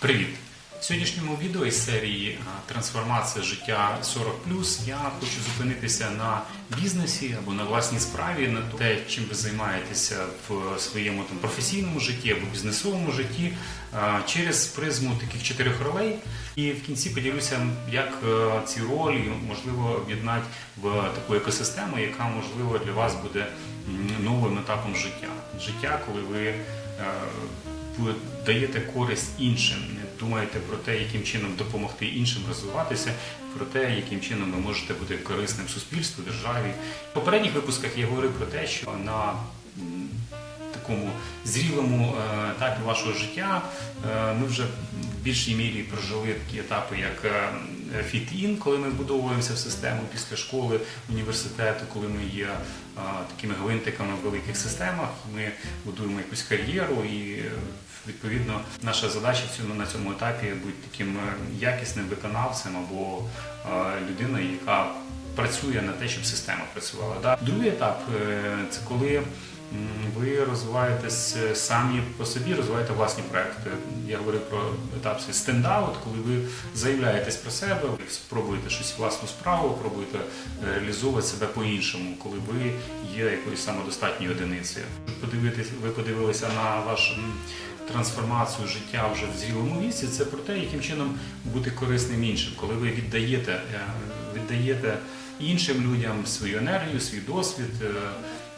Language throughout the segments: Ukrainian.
Привіт! В сьогоднішньому відео із серії Трансформація життя 40 я хочу зупинитися на бізнесі або на власній справі, на те, чим ви займаєтеся в своєму там професійному житті або бізнесовому житті через призму таких чотирьох ролей. І в кінці поділюся, як е, ці ролі можливо об'єднати в таку екосистему, яка можливо для вас буде новим етапом життя. Життя, коли е, ви даєте користь іншим, не думаєте про те, яким чином допомогти іншим розвиватися, про те, яким чином ви можете бути корисним суспільству, державі. В попередніх випусках я говорив про те, що на такому зрілому е, етапі вашого життя е, ми вже в більшій мірі прожили такі етапи, як фіт-ін, коли ми вбудовуємося в систему після школи, університету, коли ми є е, такими гвинтиками в великих системах, ми будуємо якусь кар'єру і е, відповідно наша задача на цьому етапі бути таким е, якісним виконавцем або е, людиною, яка працює на те, щоб система працювала. Другий етап е, це коли ви розвиваєтесь самі по собі, розвиваєте власні проекти. Я говорив про етап стендаут, коли ви заявляєтесь про себе, спробуєте щось власну справу, пробуєте реалізовувати себе по-іншому, коли ви є якоюсь самодостатньою одиницею. Подивитись, ви подивилися на ваш трансформацію життя вже в зрілому віці. Це про те, яким чином бути корисним іншим, коли ви віддаєте, е, віддаєте іншим людям свою енергію, свій досвід.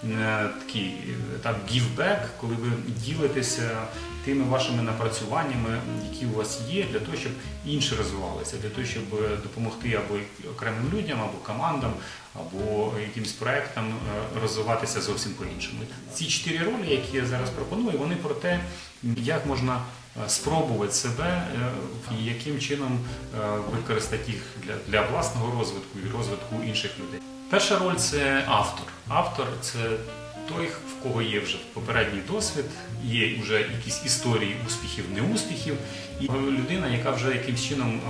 Е, е, Такий етап back, коли ви ділитеся тими вашими напрацюваннями, які у вас є, для того, щоб інші розвивалися, для того, щоб допомогти або окремим людям, або командам, або якимось проектам е, розвиватися зовсім по-іншому. Ці чотири ролі, які я зараз пропоную, вони про те, як можна е, спробувати себе е, і яким чином е, використати їх для, для власного розвитку і розвитку інших людей. Перша роль це автор. Автор це той, в кого є вже попередній досвід, є вже якісь історії успіхів, неуспіхів, і людина, яка вже якимсь чином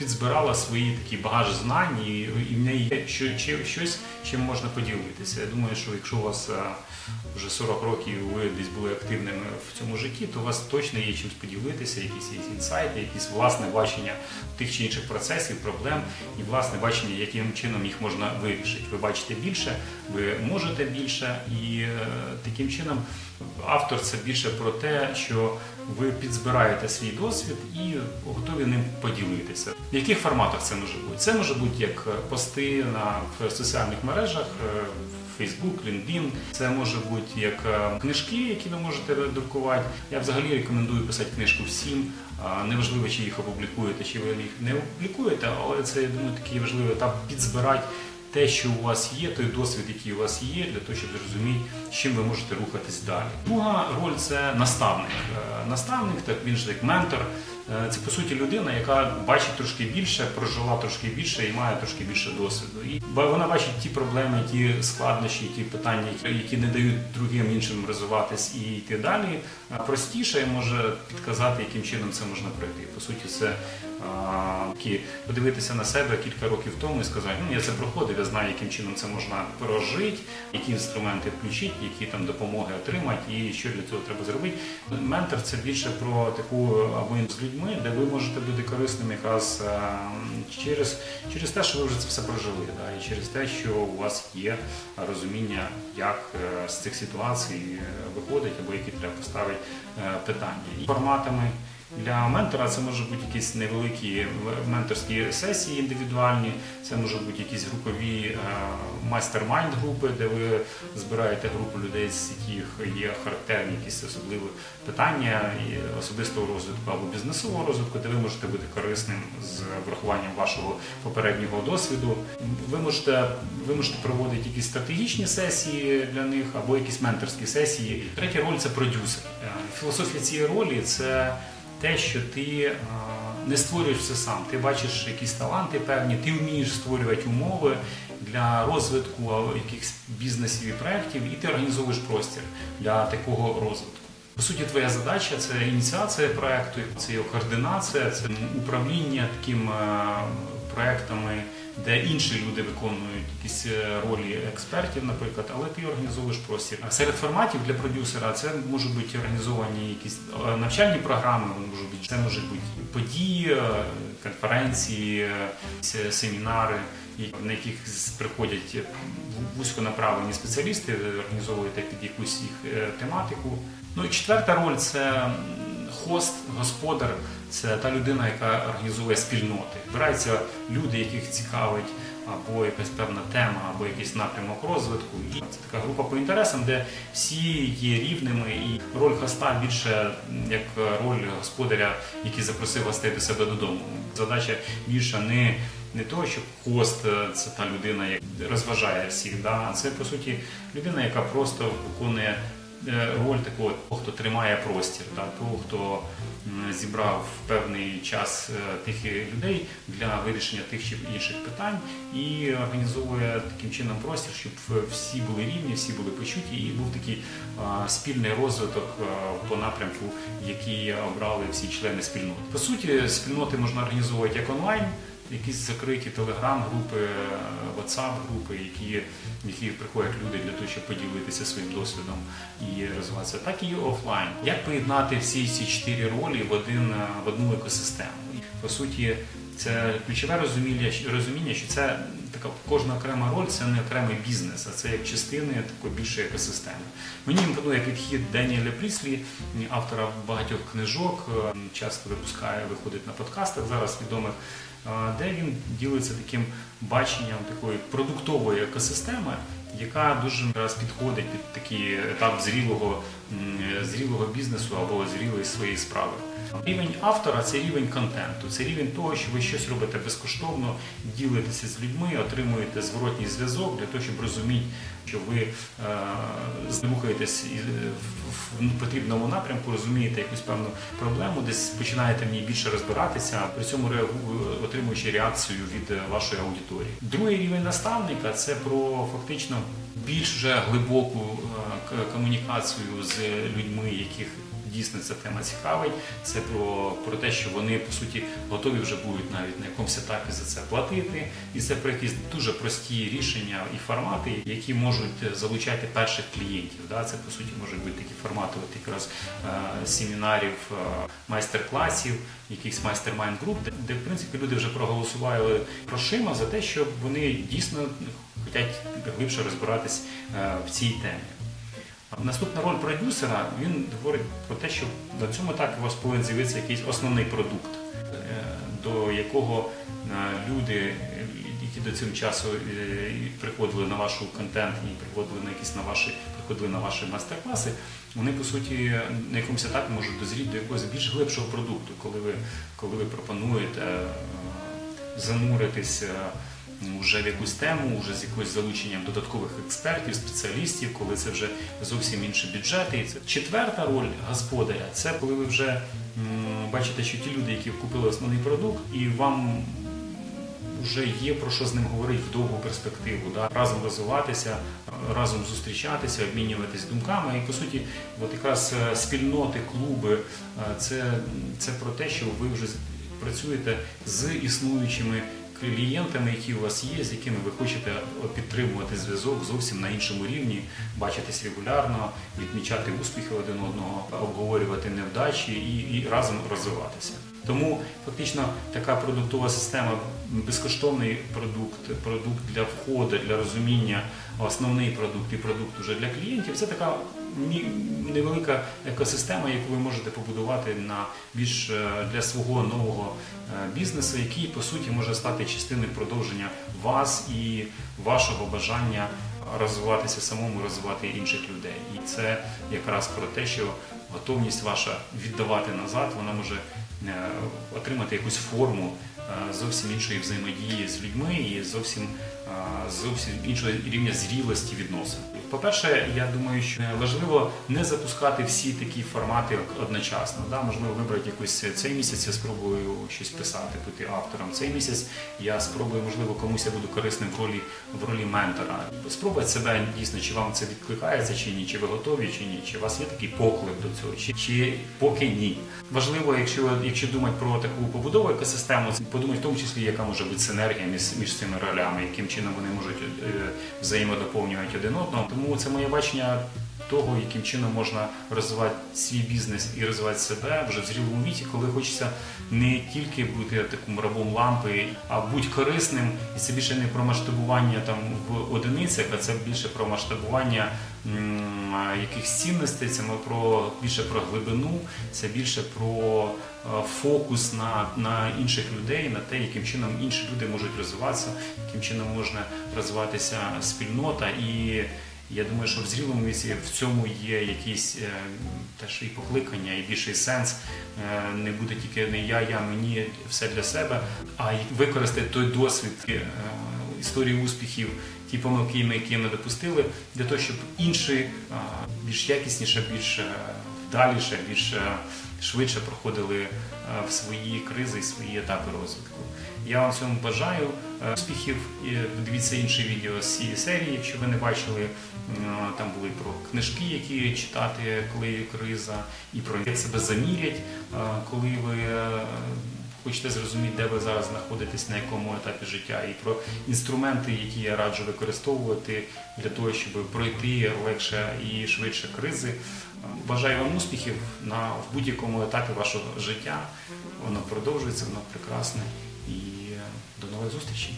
підзбирала свої такі багаж знань, і, і в неї є що, чи, щось, чим можна поділитися. Я думаю, що якщо у вас вже 40 років ви десь були активними в цьому житті, то у вас точно є чимось поділитися, якісь інсайти, якісь власне бачення тих чи інших процесів, проблем і власне бачення, яким чином їх можна вирішити. Ви бачите більше, ви можете більше, і е, таким чином автор це більше про те, що ви підзбираєте свій досвід і готові ним поділитися. В яких форматах це може бути? Це може бути як пости на в соціальних мережах. Facebook, LinkedIn. Це може бути як е, книжки, які ви можете друкувати. Я взагалі рекомендую писати книжку всім. Неважливо, чи їх опублікуєте, чи ви їх не опублікуєте, але це я думаю такий важливий етап підзбирати те, що у вас є, той досвід, який у вас є, для того, щоб зрозуміти, з чим ви можете рухатись далі. Друга роль це наставник. Е, Наставник, так він ж як ментор. Е, Це по суті людина, яка бачить трошки більше, прожила трошки більше і має трошки більше досвіду. І вона бачить ті проблеми, ті складнощі, ті питання, які- не дають другим іншим розвиватись і йти далі. А Простіше може підказати, яким чином це можна пройти. По суті, це такі, подивитися на себе кілька років тому і сказати, ну я це проходив, я знаю, яким чином це можна прожити, які інструменти включити, які там допомоги отримати і що для цього треба зробити. Ментор це більше про таку або з людьми, де ви можете бути корисним якраз через, через те, що ви вже це все прожили, да, і через те, що у вас є розуміння, як е, з цих ситуацій е, виходить, або які треба поставити е, питання. І форматами для ментора це можуть бути якісь невеликі менторські сесії індивідуальні, це можуть бути якісь групові е, майстер-майнд групи, де ви збираєте групу людей, з яких є характерні якісь особливі питання і особистого розвитку або бізнесового розвитку, де ви можете бути корисним з врахуванням вашого попереднього досвіду. Ви можете, ви можете проводити якісь стратегічні сесії для них або якісь менторські сесії. Третя роль це продюсер. Е, Філософія цієї ролі це те, що ти е, не створюєш все сам. Ти бачиш якісь таланти певні, ти вмієш створювати умови для розвитку якихось бізнесів і проєктів, і ти організовуєш простір для такого розвитку. По суті, твоя задача це ініціація проєкту, це його координація, це управління таким проектами. проєктами де інші люди виконують якісь е, ролі експертів, наприклад, але ти організовуєш простір. Серед форматів для продюсера це можуть бути організовані якісь е, навчальні програми, можуть бути це можуть бути події, е, конференції, семінари, на яких приходять вузьконаправлені спеціалісти, організовуєте під якусь їх тематику. Ну і четверта роль це хост, господар, це та людина, яка організовує спільноти. Збираються люди, яких цікавить або якась певна тема, або якийсь напрямок розвитку. І це така група по інтересам, де всі є рівними, і роль хоста більше як роль господаря, який запросив гостей до себе додому. Задача більше не не того, що хост е, це та людина, яка розважає всіх, да? а це по суті людина, яка просто виконує роль такого, того, хто тримає простір, да? того, хто зібрав певний час е, тих людей для вирішення тих чи інших питань і організовує таким чином простір, щоб е, всі були рівні, всі були почуті, і був такий спільний розвиток а, по напрямку, який обрали всі члени спільноти. По суті, спільноти можна організовувати як онлайн, якісь закриті телеграм-групи, WhatsApp-групи, які, в які приходять люди для того, щоб поділитися своїм досвідом і розвиватися, так і офлайн. Як поєднати всі ці чотири ролі в один в одну екосистему? По суті, це ключове розуміння, розуміння, що це така кожна окрема роль це не окремий бізнес, а це як частини такої більшої екосистеми. Мені імпонує підхід Деніеля Пріслі, автора багатьох книжок, часто випускає, виходить на подкастах зараз відомих, де він ділиться таким баченням такої продуктової екосистеми, яка дуже раз підходить під такий етап зрілого, зрілого бізнесу або зрілої своєї справи. Рівень автора це рівень контенту, це рівень того, що ви щось робите безкоштовно, ділитеся з людьми, отримуєте зворотній зв'язок для того, щоб розуміти, що ви е, рухаєтесь е, в, потрібному напрямку, розумієте якусь певну проблему, десь починаєте в ній більше розбиратися, при цьому отримуючи реакцію від е, вашої аудиторії. Другий рівень наставника це про фактично більш вже глибоку комунікацію з людьми, яких дійсно ця тема цікавить. Це про, про те, що вони по суті готові вже будуть навіть на якомусь етапі за це платити. І це про якісь дуже прості рішення і формати, які можуть залучати перших клієнтів. Да? Це по суті можуть бути такі формати, от якраз е, семінарів, е, майстер-класів, якихось майстер-майнд груп, де, де в принципі люди вже проголосували грошима за те, щоб вони дійсно хочуть глибше розбиратись е, в цій темі. Наступна роль продюсера він говорить про те, що на цьому етапі у вас повинен з'явитися якийсь основний продукт, е, до якого е, люди, які до цього часу е, приходили на вашу контент і приходили на якісь на ваші приходили на ваші майстер-класи, вони по суті на якомусь етапі можуть дозріти до якогось більш глибшого продукту, коли ви коли ви пропонуєте зануритися вже в якусь тему, вже з якоюсь залученням додаткових експертів, спеціалістів, коли це вже зовсім інші бюджети. І це четверта роль господаря це коли ви вже бачите, що ті люди, які купили основний продукт, і вам вже є про що з ним говорити в довгу перспективу, да? разом розвиватися, разом зустрічатися, обмінюватись думками. І по суті, от якраз е, спільноти, клуби е, це, це про те, що ви вже працюєте з існуючими клієнтами, які у вас є, з якими ви хочете підтримувати зв'язок зовсім на іншому рівні, бачитись регулярно, відмічати успіхи один одного, обговорювати невдачі і, і разом розвиватися. Тому фактично така продуктова система, безкоштовний продукт, продукт для входу, для розуміння, основний продукт і продукт уже для клієнтів. Це така невелика екосистема, яку ви можете побудувати на більш е, для свого нового е, бізнесу, який по суті може стати частиною продовження вас і вашого бажання розвиватися самому, розвивати інших людей. І це якраз про те, що готовність ваша віддавати назад, вона може отримати якусь форму е, зовсім іншої взаємодії з людьми і зовсім, е, зовсім іншого рівня зрілості відносин. По-перше, я думаю, що важливо не запускати всі такі формати одночасно. Да? Можливо, вибрати якусь цей місяць я спробую щось писати, бути автором. Цей місяць я спробую, можливо, комусь я буду корисним в ролі в ролі ментора. Спробувати себе дійсно, чи вам це відкликається, чи ні, чи ви готові, чи ні, чи у вас є такий поклик до цього, чи, чи поки ні. Важливо, якщо, якщо думати про таку побудову екосистему, подумати в тому числі, яка може бути синергія між, між цими ролями, яким чином вони можуть е, взаємодоповнювати один одного. Тому це моє бачення того, яким чином можна розвивати свій бізнес і розвивати себе вже в зрілому віці, коли хочеться не тільки бути таким рабом лампи, а бути корисним. І це більше не про масштабування там в одиницях, а це більше про масштабування якихось цінностей. Це про більше про глибину, це більше про фокус на, на інших людей, на те, яким чином інші люди можуть розвиватися, яким чином можна розвиватися спільнота і. Я думаю, що в зрілому віці в цьому є якісь е, теж і покликання, і більший сенс. Е, не буде тільки не я, я, мені, все для себе, а використати той досвід е, історії успіхів, ті помилки, які ми допустили, для того, щоб інші е, більш якісніше, більш вдаліше, більш швидше проходили е, в свої кризи і свої етапи розвитку. Я вам цьому бажаю е, успіхів. І Дивіться інші відео з цієї серії, якщо ви не бачили. Е, Там були про книжки, які читати, коли є криза, і про як себе замірять, коли ви хочете зрозуміти, де ви зараз знаходитесь, на якому етапі життя, і про інструменти, які я раджу використовувати для того, щоб пройти легше і швидше кризи. Бажаю вам успіхів на в будь-якому етапі вашого життя. Воно продовжується, воно прекрасне. І е, до нових зустрічей.